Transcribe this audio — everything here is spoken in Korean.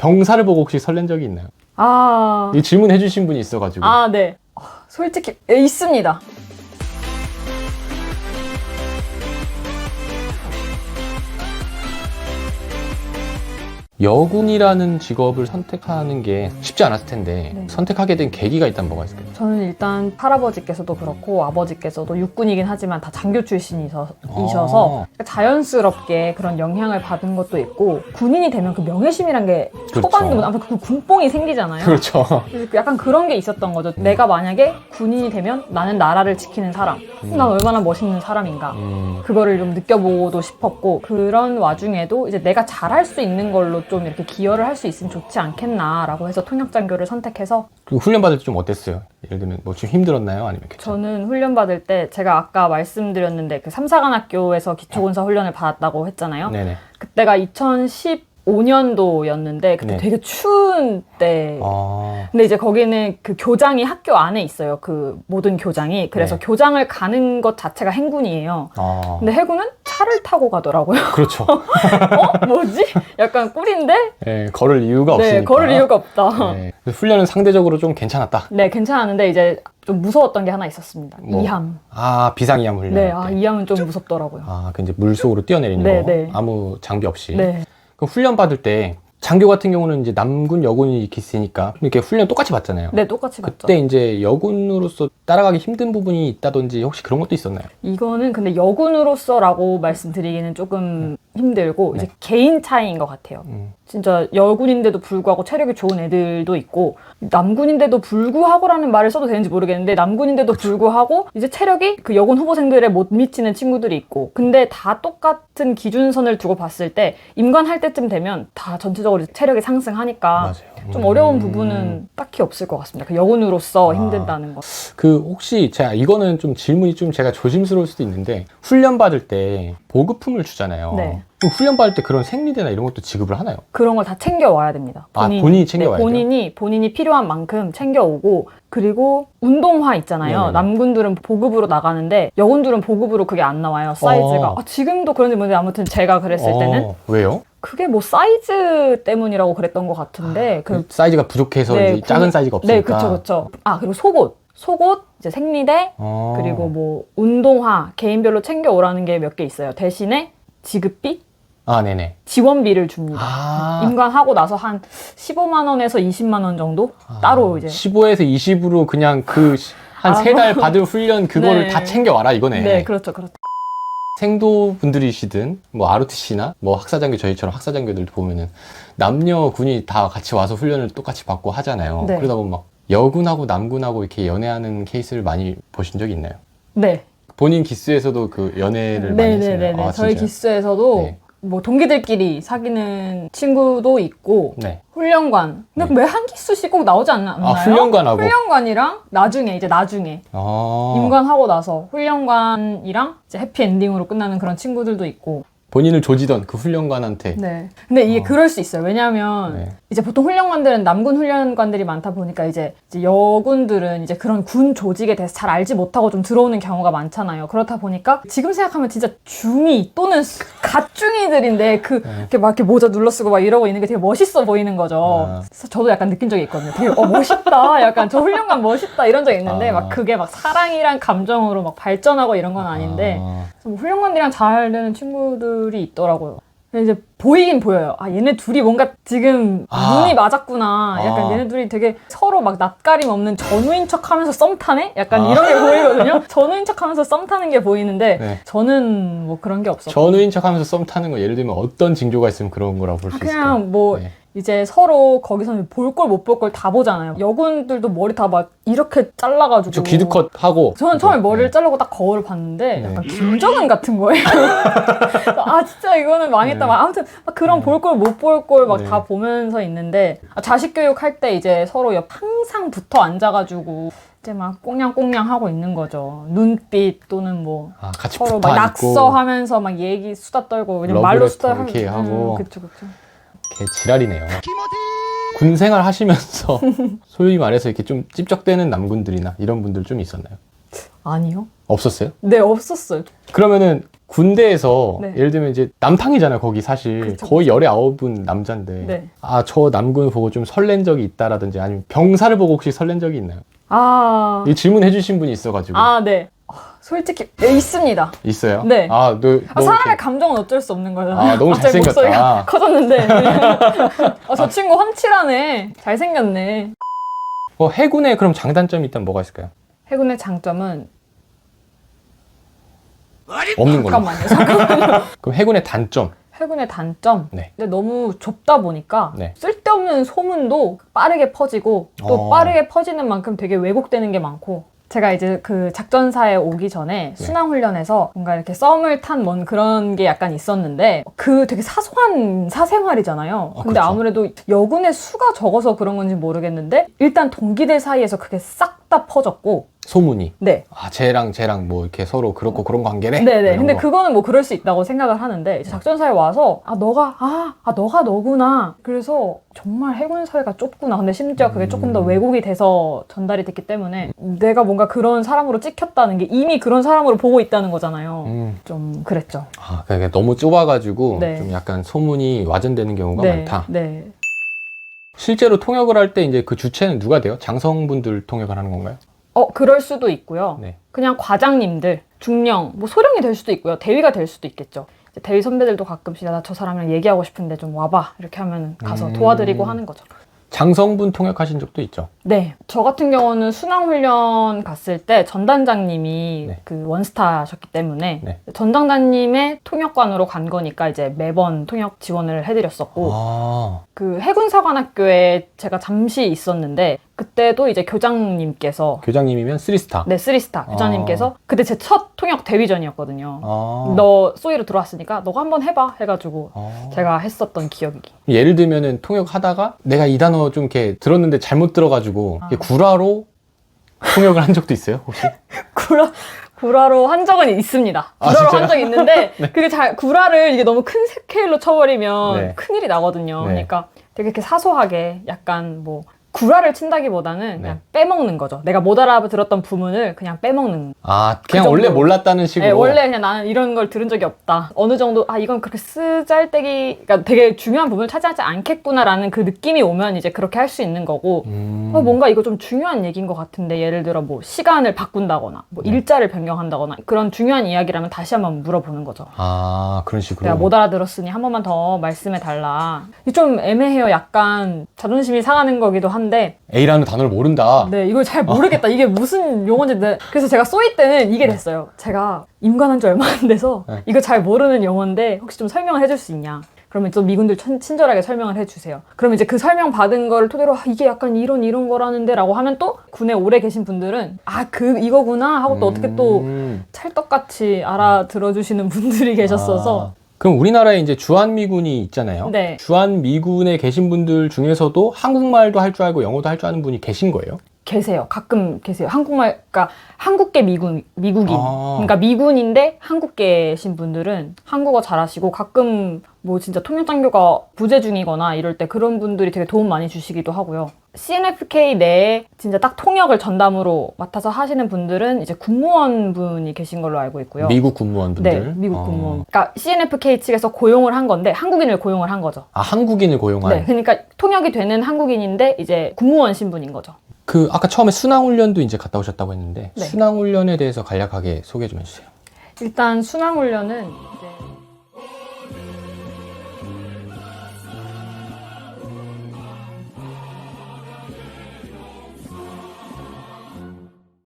병사를 보고 혹시 설렌 적이 있나요? 아, 이 질문해 주신 분이 있어가지고 아, 네. 어, 솔직히 예, 있습니다. 여군이라는 직업을 선택하는 게 쉽지 않았을 텐데 네. 선택하게 된 계기가 있다면 뭐가 있을까요? 저는 일단 할아버지께서도 그렇고 아버지께서도 육군이긴 하지만 다 장교 출신이셔서 아. 자연스럽게 그런 영향을 받은 것도 있고 군인이 되면 그 명예심이란 게 그렇죠. 초반에 아무튼 그 군뽕이 생기잖아요. 그렇죠. 그래서 약간 그런 게 있었던 거죠. 내가 만약에 군인이 되면 나는 나라를 지키는 사람. 음. 난 얼마나 멋있는 사람인가. 음, 그거를 좀 느껴보고도 싶었고 그런 와중에도 이제 내가 잘할 수 있는 걸로 좀 이렇게 기여를 할 수 있으면 좋지 않겠나라고 해서 통역장교를 선택해서 그리고 훈련 받을 때 좀 어땠어요? 예를 들면 뭐 좀 힘들었나요? 아니면 괜찮? 저는 훈련 받을 때 제가 아까 말씀드렸는데 그 삼사관 학교에서 기초군사 훈련을 받았다고 했잖아요. 네네. 그때가 2015년도였는데 그때 네. 되게 추운 때 아, 근데 이제 거기는 그 교장이 학교 안에 있어요. 그 모든 교장이. 그래서 네. 교장을 가는 것 자체가 행군이에요. 아, 근데 해군은 차를 타고 가더라고요. 그렇죠. 어? 뭐지? 약간 꿀인데? 네, 걸을 이유가 없으니까. 네, 걸을 이유가 없다. 네. 그래서 훈련은 상대적으로 좀 괜찮았다. 네, 괜찮았는데 이제 좀 무서웠던 게 하나 있었습니다. 뭐? 이함. 아 비상이함 훈련. 네, 아, 이함은 좀 무섭더라고요. 아, 그 이제 물 속으로 뛰어내리는 네, 거. 네. 아무 장비 없이. 네. 그 훈련 받을 때 장교 같은 경우는 이제 남군 여군이 이렇게 있으니까 이렇게 훈련 똑같이 받잖아요. 네, 똑같이 봤죠. 그때 이제 여군으로서 따라가기 힘든 부분이 있다든지 혹시 그런 것도 있었나요? 이거는 근데 여군으로서라고 말씀드리기는 조금 힘들고 네. 이제 개인 차이인 것 같아요. 음. 진짜 여군인데도 불구하고 체력이 좋은 애들도 있고 남군인데도 불구하고라는 말을 써도 되는지 모르겠는데 남군인데도 불구하고 이제 체력이 그 여군 후보생들에 못 미치는 친구들이 있고 근데 다 똑같은 기준선을 두고 봤을 때 임관할 때쯤 되면 다 전체적으로 체력이 상승하니까 맞아요. 좀 음. 어려운 부분은 딱히 없을 것 같습니다. 그 여군으로서 아. 힘든다는 거. 그 혹시 제가 이거는 좀 질문이 좀 제가 조심스러울 수도 있는데 훈련 받을 때 보급품을 주잖아요. 네. 그럼 훈련 받을 때 그런 생리대나 이런 것도 지급을 하나요? 그런 걸 다 챙겨 와야 됩니다. 아, 본인이 챙겨와야 돼요? 본인이 본인이 필요한 만큼 챙겨 오고 그리고 운동화 있잖아요. 네네네. 남군들은 보급으로 나가는데 여군들은 보급으로 그게 안 나와요. 사이즈가. 어. 아, 지금도 그런지 모르는데 아무튼 제가 그랬을 때는 어, 왜요? 그게 뭐 사이즈 때문이라고 그랬던 것 같은데 그 사이즈가 부족해서 네, 이제 군- 작은 사이즈가 없으니까. 네, 그쵸, 그쵸. 아, 그리고 속옷. 속옷, 이제 생리대, 어. 그리고 뭐 운동화 개인별로 챙겨 오라는 게 몇 개 있어요. 대신에 지급비, 아, 네네. 지원비를 줍니다. 아. 임관하고 나서 한 15만 원에서 20만 원 정도 따로 이제 15에서 20으로 그냥 그 한 아. 세 달 받을 훈련 그거를 네. 다 챙겨 와라 이거네. 네, 그렇죠, 그렇죠. 생도 분들이시든 뭐 ROTC나 뭐 학사장교 저희처럼 학사장교들 보면은 남녀 군이 다 같이 와서 훈련을 똑같이 받고 하잖아요. 네. 그러다 보면 막 여군하고 남군하고 이렇게 연애하는 케이스를 많이 보신 적이 있나요? 네, 본인 기수에서도 그 연애를 많이 네, 네, 했어요. 네, 네. 아, 저희 진짜요? 기수에서도 네. 뭐 동기들끼리 사귀는 친구도 있고 네. 훈련관. 근데 네. 왜한 기수씩 꼭 나오지 않나? 아, 훈련관하고. 훈련관이랑 나중에 이제 나중에 아, 임관하고 나서 훈련관이랑 이제 해피 엔딩으로 끝나는 그런 친구들도 있고. 본인을 조지던 그 훈련관한테 네. 근데 이게 어. 그럴 수 있어요. 왜냐하면 네. 이제 보통 훈련관들은 남군 훈련관들이 많다 보니까 이제, 이제 여군들은 이제 그런 군 조직에 대해서 잘 알지 못하고 좀 들어오는 경우가 많잖아요. 그렇다 보니까 지금 생각하면 진짜 중이 또는 갓중이들인데 그 네. 이렇게 막 이렇게 모자 눌러 쓰고 막 이러고 있는 게 되게 멋있어 보이는 거죠. 아. 그래서 저도 약간 느낀 적이 있거든요. 되게 어 멋있다. 약간 저 훈련관 멋있다 이런 적 있는데 아. 막 그게 막 사랑이란 감정으로 막 발전하고 이런 건 아닌데 아, 뭐 훈련관들이랑 잘 되는 친구들 이 있더라고요. 근데 이제 보이긴 보여요. 아 얘네 둘이 뭔가 지금 아. 눈이 맞았구나. 약간 아. 얘네 둘이 되게 서로 막 낯가림 없는 전우인 척하면서 썸 타네? 약간 아. 이런 게 보이거든요. 전우인 척하면서 썸 타는 게 보이는데 네. 저는 뭐 그런 게 없었고 전우인 척하면서 썸 타는 거 예를 들면 어떤 징조가 있으면 그런 거라고 볼수 아, 있을까요? 그냥 뭐 네. 이제 서로 거기서는 볼 걸 못 볼 걸 다 보잖아요. 여군들도 머리 다 막 이렇게 잘라가지고 저 기드컷 하고 저는 처음에 머리를 네. 자르고 딱 거울을 봤는데 네. 약간 김정은 같은 거예요. 그래서 아 진짜 이거는 망했다. 네. 막 아무튼 막 그런 네. 볼걸 못 볼 걸막 네. 다 보면서 있는데 아, 자식 교육 할 때 이제 서로 옆 항상 붙어 앉아가지고 이제 막 꽁냥꽁냥 하고 있는 거죠. 눈빛 또는 뭐 아, 같이 서로 붙어 막 앉고 낙서하면서 막 얘기 수다 떨고 그냥 러브 말로 레터 수다 이렇게 하- 하고. 음, 그쵸 그쵸. 개 지랄이네요. 군 생활 하시면서 소위 말해서 이렇게 좀 찝적대는 남군들이나 이런 분들 좀 있었나요? 아니요. 없었어요? 네 없었어요. 그러면은 군대에서 네. 예를 들면 이제 남탕이잖아요. 거기 사실 그쵸, 거의 열의 아홉은 남자인데 네. 아저 남군 보고 좀 설렌 적이 있다라든지 아니면 병사를 보고 혹시 설렌 적이 있나요? 아, 이 질문해 주신 분이 있어가지고 아, 네. 아, 솔직히 네, 있습니다. 있어요? 네. 아, 너, 아, 너 사람의 이렇게- 감정은 어쩔 수 없는 거잖아요. 아, 너무 갑자기 잘생겼다. 목소리가 커졌는데. 아, 저 친구 훤칠하네. 잘생겼네. 어, 해군에 그럼 장단점이 있다면 뭐가 있을까요? 해군의 장점은 없는 걸로. 잠깐만요. 잠깐만요. 그럼 해군의 단점. 해군의 단점. 네. 근데 너무 좁다 보니까 네. 쓸데없는 소문도 빠르게 퍼지고 또 어. 빠르게 퍼지는 만큼 되게 왜곡되는 게 많고 제가 이제 그 작전사에 오기 전에 네. 순항훈련에서 뭔가 이렇게 썸을 탄 뭔 그런 게 약간 있었는데 그 되게 사소한 사생활이잖아요. 어, 근데 그렇죠. 아무래도 여군의 수가 적어서 그런 건지 모르겠는데 일단 동기들 사이에서 그게 싹 다 퍼졌고 소문이. 네. 아, 쟤랑 쟤랑 뭐 이렇게 서로 그렇고 그런 관계네? 네네. 이런 근데 거. 그거는 뭐 그럴 수 있다고 생각을 하는데 이제 작전사에 와서 아 너가 아, 아 너가 너구나. 그래서 정말 해군 사회가 좁구나. 근데 심지어 그게 조금 더 음. 왜곡이 돼서 전달이 됐기 때문에 내가 뭔가 그런 사람으로 찍혔다는 게 이미 그런 사람으로 보고 있다는 거잖아요. 음. 좀 그랬죠. 아, 그게 너무 좁아가지고 네. 좀 약간 소문이 와전되는 경우가 네. 많다. 네. 실제로 통역을 할 때 이제 그 주체는 누가 돼요? 장성분들 통역을 하는 건가요? 어 그럴 수도 있고요. 네. 그냥 과장님들, 중령, 뭐 소령이 될 수도 있고요. 대위가 될 수도 있겠죠. 이제 대위 선배들도 가끔씩 나 저 사람이랑 얘기하고 싶은데 좀 와봐 이렇게 하면 가서 음. 도와드리고 하는 거죠. 장성분 통역하신 적도 있죠. 네. 저 같은 경우는 순항 훈련 갔을 때 전단장님이 네. 그 원스타셨기 때문에 네. 전단장님의 통역관으로 간 거니까 이제 매번 통역 지원을 해드렸었고 아, 그 해군사관학교에 제가 잠시 있었는데 그때도 이제 교장님께서 교장님이면 쓰리스타. 네 쓰리스타 교장님께서 그때 제 첫 통역 대위전이었거든요. 아. 너 소위로 들어왔으니까 너가 한번 해봐 해가지고 아. 제가 했었던 기억이 예를 들면은 통역하다가 내가 이 단어 좀 이렇게 들었는데 잘못 들어가지고 아. 이게 구라로 통역을 한 적도 있어요, 혹시? 구라 구라로 한 적은 있습니다. 아, 구라로 진짜요? 한 적이 있는데 그게 잘 구라를 이게 너무 큰 스케일로 쳐버리면 네. 큰일이 나거든요. 네. 그러니까 되게 이렇게 사소하게 약간 뭐 구라를 친다기보다는 그냥 네. 빼먹는 거죠. 내가 못 알아들었던 부문을 그냥 빼먹는. 아, 그냥 그 원래 정도. 몰랐다는 식으로. 네, 원래 그냥 나는 이런 걸 들은 적이 없다. 어느 정도 아 이건 그렇게 쓰잘데기 그러니까 되게 중요한 부분을 차지하지 않겠구나라는 그 느낌이 오면 이제 그렇게 할 수 있는 거고 음. 어, 뭔가 이거 좀 중요한 얘기인 것 같은데 예를 들어 뭐 시간을 바꾼다거나 뭐 네. 일자를 변경한다거나 그런 중요한 이야기라면 다시 한번 물어보는 거죠. 아, 그런 식으로. 내가 못 알아들었으니 한 번만 더 말씀해 달라. 좀 애매해요. 약간 자존심이 상하는 거기도 한데 A라는 단어를 모른다. 네 이걸 잘 모르겠다. 이게 무슨 용어인지 네. 그래서 제가 쏘이 때는 이게 됐어요. 제가 임관한 지 얼마 안 돼서 네. 이거 잘 모르는 용어인데 혹시 좀 설명을 해줄 수 있냐? 그러면 또 미군들 친, 친절하게 설명을 해주세요. 그러면 이제 그 설명 받은 거를 토대로 아, 이게 약간 이런 이런 거라는데라고 하면 또 군에 오래 계신 분들은 아 그 이거구나 하고 또 어떻게 또 음. 찰떡같이 알아들어 주시는 분들이 계셨어서 아, 그럼 우리나라에 이제 주한미군이 있잖아요. 네. 주한미군에 계신 분들 중에서도 한국말도 할 줄 알고 영어도 할 줄 아는 분이 계신 거예요? 계세요. 가끔 계세요. 한국말, 그러니까 한국계 미군, 미국인. 아. 그러니까 미군인데 한국계신 분들은 한국어 잘하시고 가끔 뭐 진짜 통역장교가 부재 중이거나 이럴 때 그런 분들이 되게 도움 많이 주시기도 하고요. CNFK 내에 진짜 딱 통역을 전담으로 맡아서 하시는 분들은 이제 군무원 분이 계신 걸로 알고 있고요. 미국 군무원 분들. 네, 미국 어. 군무원. 그러니까 CNFK 측에서 고용을 한 건데 한국인을 고용을 한 거죠. 아, 한국인을 고용한. 네, 그러니까 통역이 되는 한국인인데 이제 군무원 신분인 거죠. 그 아까 처음에 순항훈련도 이제 갔다 오셨다고 했는데 네. 순항훈련에 대해서 간략하게 소개 좀 해주세요. 일단 순항훈련은 이제